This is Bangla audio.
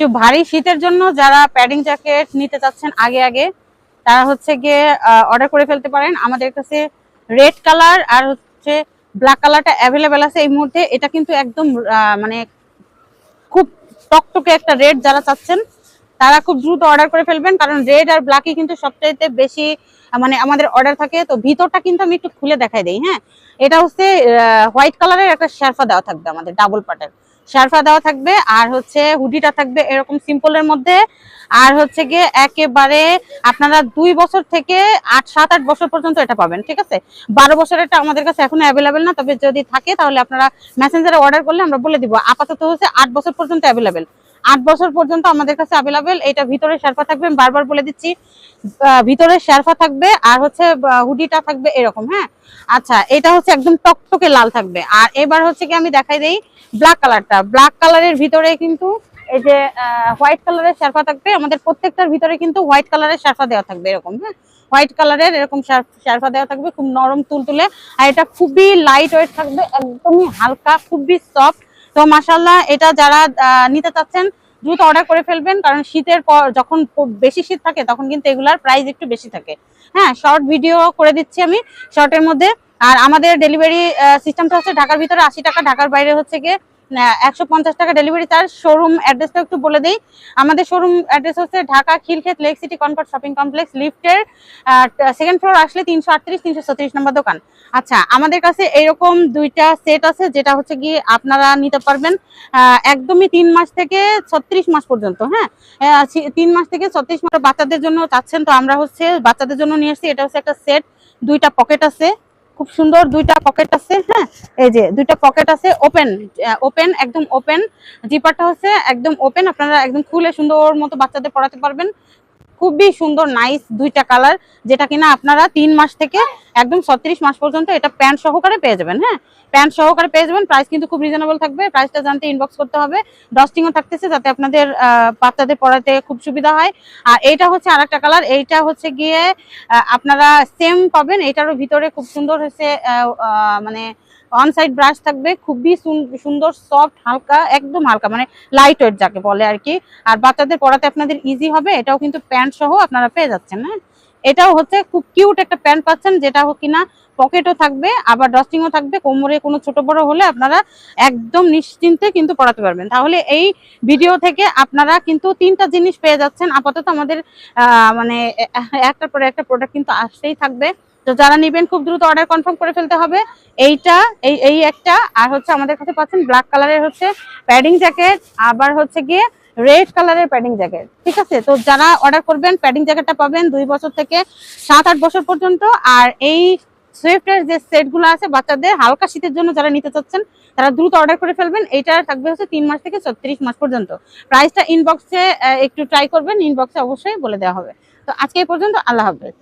একটু ভারী শীতের জন্য যারা প্যাডিং জ্যাকেট নিতে চাচ্ছেন আগে আগে, তারা হচ্ছে গিয়ে অর্ডার করে ফেলতে পারেন। আমাদের কাছে রেড কালার আর হচ্ছে ব্ল্যাক কালারটা অ্যাভেলেবেল আছে এই মুহূর্তে। এটা কিন্তু একদম মানে খুব টকটকে একটা রেড যারা চাচ্ছেন, তারা খুব দ্রুত অর্ডার করে ফেলবেন। কারণ রেড আর ব্ল্যাকই কিন্তু সবচাইতে বেশি মানে আমাদের অর্ডার থাকে। তো ভিতরটা কিন্তু আমি একটু খুলে দেখাই দিই হ্যাঁ? এটা হচ্ছে হোয়াইট কালারের একটা শেরফা দেওয়া থাকবে আমাদের ডাবল পাটের শেরফা দেওয়া থাকবে, আর হচ্ছে হুডিটা থাকবে এরকম সিম্পলের মধ্যে। আর হচ্ছে গিয়ে একেবারে আপনারা দুই বছর থেকে আট, সাত, আট বছর পর্যন্ত এটা পাবেন, ঠিক আছে? বারো বছর এটা আমাদের কাছে এখনও অ্যাভেলেবেল না, তবে যদি থাকে তাহলে আপনারা মেসেঞ্জারে অর্ডার করলে আমরা বলে দিব। আপাতত হচ্ছে আট বছর পর্যন্ত অ্যাভেলেবেল আট বছর পর্যন্ত আমাদের কাছে অ্যাভেলেবেল এটা ভিতরে শেরফা থাকবে বারবার বলে দিচ্ছি। ভিতরে শেরফা থাকবে আর হচ্ছে হুডিটা থাকবে এরকম হ্যাঁ? আচ্ছা এটা হচ্ছে একদম টকটকে লাল থাকবে। আর এবার হচ্ছে কি আমি দেখাই দেই ব্ল্যাক কালারটা ব্ল্যাক কালারের ভিতরে কিন্তু এই যে হোয়াইট কালারের শেরফা থাকবে। আমাদের প্রত্যেকটার ভিতরে কিন্তু হোয়াইট কালারের শেরফা দেওয়া থাকবে এরকম হ্যাঁ? হোয়াইট কালারের এরকম শের- শেরফা দেওয়া থাকবে, খুব নরম তুলতুলে। আর এটা খুবই লাইট ওয়েট থাকবে, একদমই হালকা, খুবই সফট তো মাসাল্লাহ এটা যারা নিতে চাচ্ছেন, দ্রুত অর্ডার করে ফেলবেন, কারণ শীতের পর যখন বেশি শীত থাকে, তখন কিন্তু এগুলার প্রাইস একটু বেশি থাকে। হ্যাঁ শর্ট ভিডিও করে দিচ্ছি আমি শর্টের মধ্যে। আর আমাদের ডেলিভারি সিস্টেমটা হচ্ছে ঢাকার ভিতরে আশি টাকা, ঢাকার বাইরে হচ্ছে গিয়ে একশো পঞ্চাশ টাকা ডেলিভারি চার্জ শোরুম অ্যাড্রেসটা একটু বলে দিই। আমাদের শোরুম অ্যাড্রেস হচ্ছে Dhaka, Khilkhet lake city concord shopping complex লিফটের সেকেন্ড ফ্লোর আসলে তিনশো আটত্রিশ, তিনশো ছত্রিশ নম্বর দোকান। আচ্ছা আমাদের কাছে এরকম দুইটা সেট আছে, যেটা হচ্ছে গিয়ে আপনারা নিতে পারবেন একদমই তিন মাস থেকে ছত্রিশ মাস পর্যন্ত হ্যাঁ? তিন মাস থেকে ছত্রিশ মাস বাচ্চাদের জন্য চাচ্ছেন তো আমরা হচ্ছে বাচ্চাদের জন্য নিয়ে এসেছি এটা হচ্ছে একটা সেট দুইটা পকেট আছে। খুব সুন্দর দুইটা পকেট আছে হ্যাঁ? এই যে দুইটা পকেট আছে ওপেন ওপেন একদম ওপেন জিপারটা হচ্ছে একদম ওপেন আপনারা একদম খুলে সুন্দর মতো বাচ্চাদের পড়াতে পারবেন। খুবই সুন্দর নাইস দুইটা কালার যেটা কিনা আপনারা তিন মাস থেকে একদম ছত্রিশ মাস পর্যন্ত এটা প্যান্ট সহকারে পেয়ে যাবেন হ্যাঁ? প্যান্ট সহকারে পেয়ে যাবেন প্রাইস কিন্তু খুব রিজনেবল থাকবে প্রাইসটা জানতে ইনবক্স করতে হবে। ডস্টিংও থাকতেছে যাতে আপনাদের বাচ্চাদের পড়াতে খুব সুবিধা হয়। আর এইটা হচ্ছে আর একটা কালার এইটা হচ্ছে গিয়ে আপনারা সেম পাবেন এটারও ভিতরে খুব সুন্দর হচ্ছে মানে অন সাইড ব্রাশ থাকবে, খুবই সুন- সুন্দর সফট হালকা, একদম হালকা মানে লাইট ওয়েট যাকে বলে আর কি। আর বাচ্চাদের পড়াতে আপনাদের ইজি হবে, এটাও কিন্তু প্যান্ট সহ আপনারা পেয়ে যাচ্ছেন হ্যাঁ? এটাও হচ্ছে খুব কিউট একটা প্যান্ট পাচ্ছেন, যেটা হোক কিনা, পকেটও থাকবে, আবার ডস্টিংও থাকবে, কোমরে কোনো ছোট বড় হলে আপনারা একদম নিশ্চিন্তে কিন্তু পড়াতে পারবেন। তাহলে এই ভিডিও থেকে আপনারা কিন্তু তিনটা জিনিস পেয়ে যাচ্ছেন। আপাতত আমাদের মানে একটার পরে একটা প্রোডাক্ট কিন্তু আসতেই থাকবে। তো যারা নেবেন, খুব দ্রুত অর্ডার কনফার্ম করে ফেলতে হবে। এইটা, এই এই একটা, আর হচ্ছে আমাদের কাছে পাচ্ছেন ব্ল্যাক কালারের হচ্ছে প্যাডিং জ্যাকেট আবার হচ্ছে গিয়ে রেড কালারের প্যাডিং জ্যাকেট ঠিক আছে? তো যারা অর্ডার করবেন প্যাডিং জ্যাকেটটা পাবেন দুই বছর থেকে সাত আট বছর পর্যন্ত। আর এই সুইফটের যে সেটগুলো আছে বাচ্চাদের, হালকা শীতের জন্য যারা নিতে চাচ্ছেন, তারা দ্রুত অর্ডার করে ফেলবেন। এইটা থাকবে হচ্ছে তিন মাস থেকে ছত্রিশ মাস পর্যন্ত। প্রাইসটা ইনবক্সে একটু ট্রাই করবেন ইনবক্সে অবশ্যই বলে দেওয়া হবে। তো আজকে এই পর্যন্ত, আল্লাহ হাফেজ।